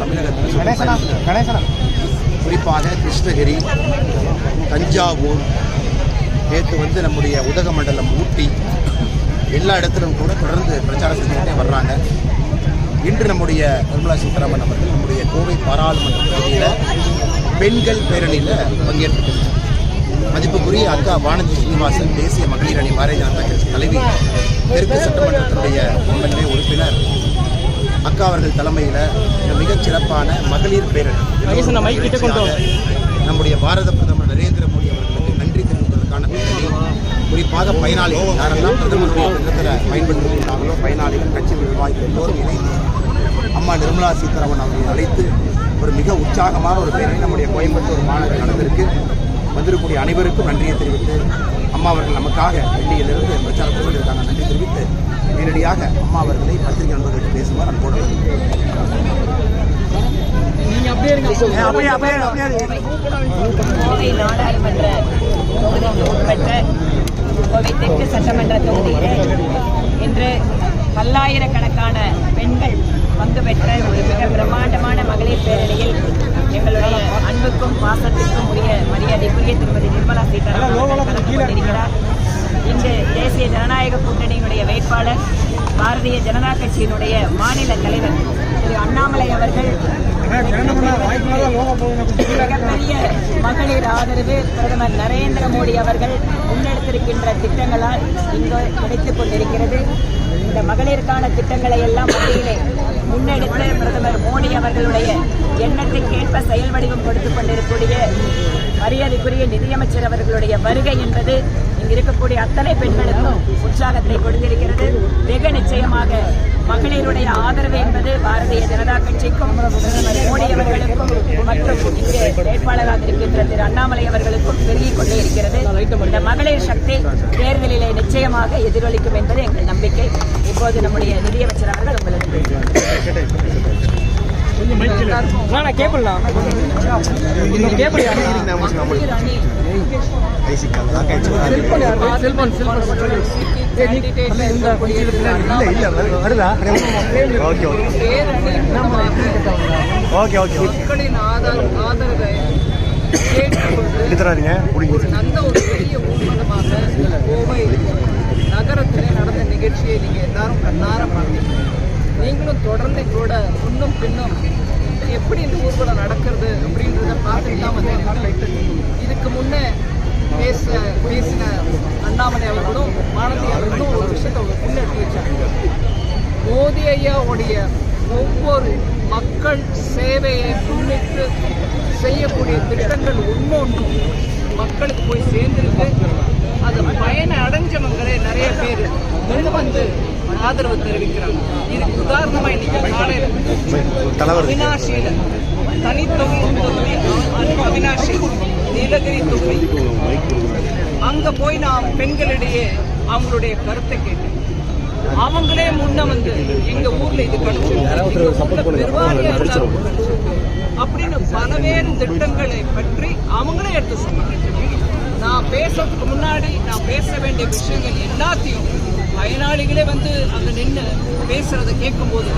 தமிழகத்தில் குறிப்பாக கிருஷ்ணகிரி தஞ்சாவூர் நேற்று வந்து நம்முடைய உதகமண்டலம் ஊட்டி எல்லா இடத்திலும் கூட தொடர்ந்து பிரச்சாரம் செஞ்சுக்கிட்டே வர்றாங்க. இன்று நம்முடைய நிர்மலா சீதாராமன் அவர்கள் நம்முடைய கோவை பாராளுமன்ற தொகுதியில் பெண்கள் பேரணியில் பங்கேற்றிருக்கிறார். மதிப்புக்குரிய அக்கா வானதி சீனிவாசன் தேசிய மகளிர் அணி பாரதிய ஜனதா கட்சி தலைவி தெற்கு சட்டமன்றத்தினுடைய எம்எல்ஏ உறுப்பினர் அக்கா அவர்கள் தலைமையில் மிகச் சிறப்பான மகளிர் பேரணி. நம்முடைய பாரத பிரதமர் நரேந்திர மோடி அவர்களுக்கு நன்றி தெரிவிப்பதற்கான குறிப்பாக பயனாளிகள் யாரெல்லாம் பிரதமருடைய திட்டத்தில் பயன்படுத்தியிருக்கிறார்களோ பயனாளிகள் கட்சி நிர்வாகிகள் எல்லோரும் இணைந்து அம்மா நிர்மலா சீதாராமன் அவர்களை அழைத்து ஒரு மிக உற்சாகமான ஒரு பேரணி நம்முடைய கோயம்புத்தூர் மாநகர் நடந்திருக்கு. வந்திருக்கக்கூடிய அனைவருக்கும் நன்றியை தெரிவித்து அம்மா அவர்கள் நமக்காக டெல்லியிலிருந்து பிரச்சாரம் செய்வதற்கான நன்றி நேரடியாக அம்மா அவர்களை பத்திரிகை நண்பர்களுக்கு பேசுமாறு அன்போடு அப்படியே அப்படியே அப்படியே கோவை நாடாளுமன்ற தொகுதிக்கு உட்பட்ட கோவை தெற்கு சட்டமன்ற தொகுதியில் இன்று பல்லாயிரக்கணக்கான பெண்கள் பங்கு பெற்ற ஒரு மிக பிரம்மாண்டமான மகளிர் பேரணியில் பாரதிய ஜனதா கட்சியினுடைய மாநில தலைவர் திரு அண்ணாமலை அவர்கள். மிகப்பெரிய மகளிர் ஆதரவு பிரதமர் நரேந்திர மோடி அவர்கள் முன்னெடுத்திருக்கின்ற திட்டங்களால் இங்கு கிடைத்துக் கொண்டிருக்கிறது. இந்த மகளிருக்கான திட்டங்களை எல்லாம் மத்தியிலே முன்னெடுத்து பிரதமர் மோடி அவர்களுடைய எண்ணத்திற்கேற்ப செயல் வடிவம் கொடுத்துக் கொண்டிருக்கக்கூடிய மரியாதைக்குரிய நிதியமைச்சர் அவர்களுடைய வருகை என்பது இருக்கக்கூடிய அத்தனை பெண்களுக்கும் உற்சாகத்தை கொடுத்திருக்கிறது. வெகு நிச்சயமாக மகளிருடைய ஆதரவு என்பது பாரதிய ஜனதா கட்சிக்கும் பிரதமர் மோடி அவர்களுக்கும் மற்றும் இங்கே வேட்பாளராக இருக்கின்ற திரு அண்ணாமலை அவர்களுக்கும் பெருகிக் கொண்டே இருக்கிறது. இந்த மகளிர் சக்தி தேர்தலிலே நிச்சயமாக எதிரொலிக்கும் என்பது எங்கள் நம்பிக்கை. இப்போது நம்முடைய நிதியமைச்சர் அவர்கள் உங்களுக்கு நான் இல்ல வரு- வருதா ஓகே ஓகே ஓகே ஓகே எடுத்துறாதீங்க பிடிங்க நல்ல ஒரு பெரிய ஊர்வலமாக கோவை நகரத்திலே நடந்த நிகழ்ச்சியை நீங்க எல்லாரும் கண்ணார பார்த்தீங்க நீங்களும் தொடர்ந்து கூட முன்னும் பின்னும் எப்படி இந்த ஊர்வலம் நடக்கிறது அப்படின்றத பார்த்துட்டு தான் வந்து இதுக்கு முன்னே பேச பேசின அண்ணாமலை அவர்களும் மாணவி அவர்களும் ஒரு விஷயத்தை முன்னெடுத்து வச்சாங்க. மோதி ஐயாவுடைய ஒவ்வொரு மக்கள் சேவையை முன்னிட்டு செய்யக்கூடிய திட்டங்கள் ஒன்றொன்றும் மக்களுக்கு போய் சேர்ந்திருக்கு அது பயனை அடைஞ்சவங்களே நிறைய பேர் முன் வந்து ஆதரவு தெரிவிக்கிறாங்க. இதுக்கு உதாரணமா இன்னைக்கு காலையில் அவினாஷியில தனித்தொகுதி தொகுதி அவினாஷி நீலகிரி தொகுதி. அங்க போய் நான் பெண்களிடையே அவங்களுடைய கருத்தை கேட்டேன். அவங்களே முன்ன வந்து எங்க ஊர்ல இது கிடைச்சிருக்கு அப்படின்னு பலவேறு திட்டங்களை பற்றி அவங்களே எடுத்து சொன்னாங்க. நான் பேசுறதுக்கு முன்னாடி நான் பேச வேண்டிய விஷயங்கள் எல்லாத்தையும் பயனாளிகளே வந்து அங்க நின்று பேசுகிறத கேட்கும்போது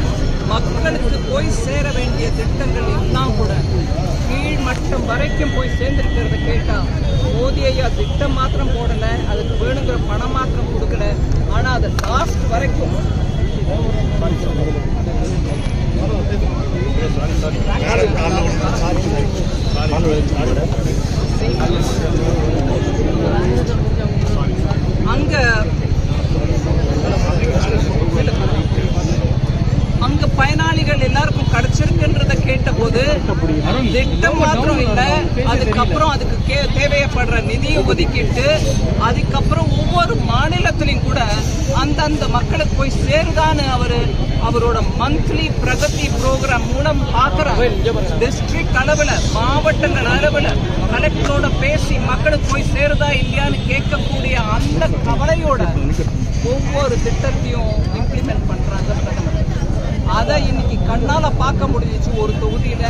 மக்களுக்கு போய் சேர வேண்டிய திட்டங்கள் எல்லாம் கூட கீழ் மட்டம் வரைக்கும் போய் சேர்ந்திருக்கிறத கேட்டா மோதி ஐயா திட்டம் மாத்திரம் போடல அதுக்கு வேணுங்கிற பணம் மாத்திரம் கொடுக்கல. ஆனா அது லாஸ்ட் வரைக்கும் அங்க அங்க பயனாளிகள் எல்லாருக்கும் கிடைச்சிருக்குன்றத கேட்டபோது திட்டம் மாத்திரம் இல்ல. அதுக்கப்புறம் அதுக்கு கே- தேவைப்படுற நிதியை ஒதுக்கிட்டு அதுக்கப்புறம் ஒவ்வொரு மாநிலத்திலையும் கூட அந்தந்த மக்களுக்கு போய் சேருதான்னு அவரு அவரோட மந்த்லி பிரகதி ப்ரோக்ராம் மூலம் பாக்குறாரு டிஸ்ட்ரிக்ட் அளவுல மாவட்டங்கள் அளவுல கலெக்டரோட பேசி மக்களுக்கு போய் சேருதா இல்லையான்னு கேட்கக்கூடிய அந்த கவலையோட ஒவ்வொரு திட்டத்தையும் இம்ப்ளிமெண்ட் பண்றாங்க பிரதமர். அதை இன்னைக்கு கண்ணால பார்க்க முடிஞ்சிச்சு ஒரு தொகுதியில.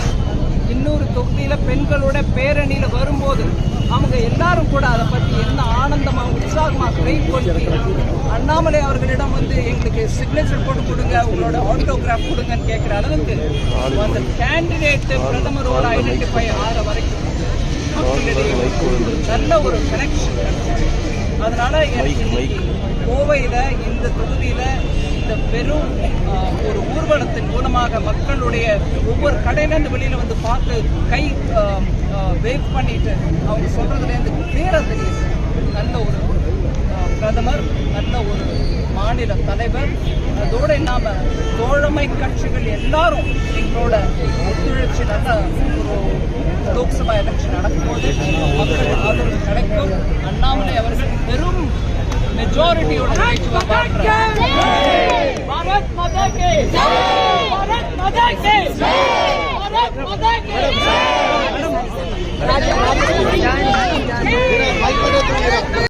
இன்னொரு தொகுதியில பெண்களோட பேரணியில வரும்போது அவங்க எல்லாரும் கூட அதை பத்தி என்ன ஆனந்தமா உற்சாகமா கை கொண்டு அண்ணாமலை அவர்களிடம் வந்து எங்களுக்கு சிக்னேச்சர் போட்டு கொடுங்க உங்களோட ஆட்டோகிராஃப் கொடுங்கன்னு கேட்கிற அளவுக்கு அந்த கேண்டிடேட் பிரதமரோட ஐடென்டிஃபை ஆகிற வரைக்கும் நல்ல ஒரு கனெக்ஷன் அதனால கோவையில இந்த தொகுதியில இந்த பெரும் ஒரு ஊர்வலத்தின் மூலமாக மக்களுடைய ஒவ்வொரு கடையிலேருந்து வெளியில வந்து பார்த்து கை வேவ் பண்ணிட்டு அவங்க சொல்கிறதுலேருந்து கிளியரா தெரியுது. நல்ல ஒரு பிரதமர் நல்ல ஒரு மாநில தலைவர். அதோடு இல்லாம தோழமை கட்சிகள் எல்லாரும் எங்களோட ஒத்துழைச்சி நல்ல ஒரு லோக்சபா எலெக்ஷன் நடக்கும்போது மக்கள் ஆதரவு கிடைக்கும். அண்ணாமலை அவர்கள் பெரும் மெஜாரிட்டியோட பாரத்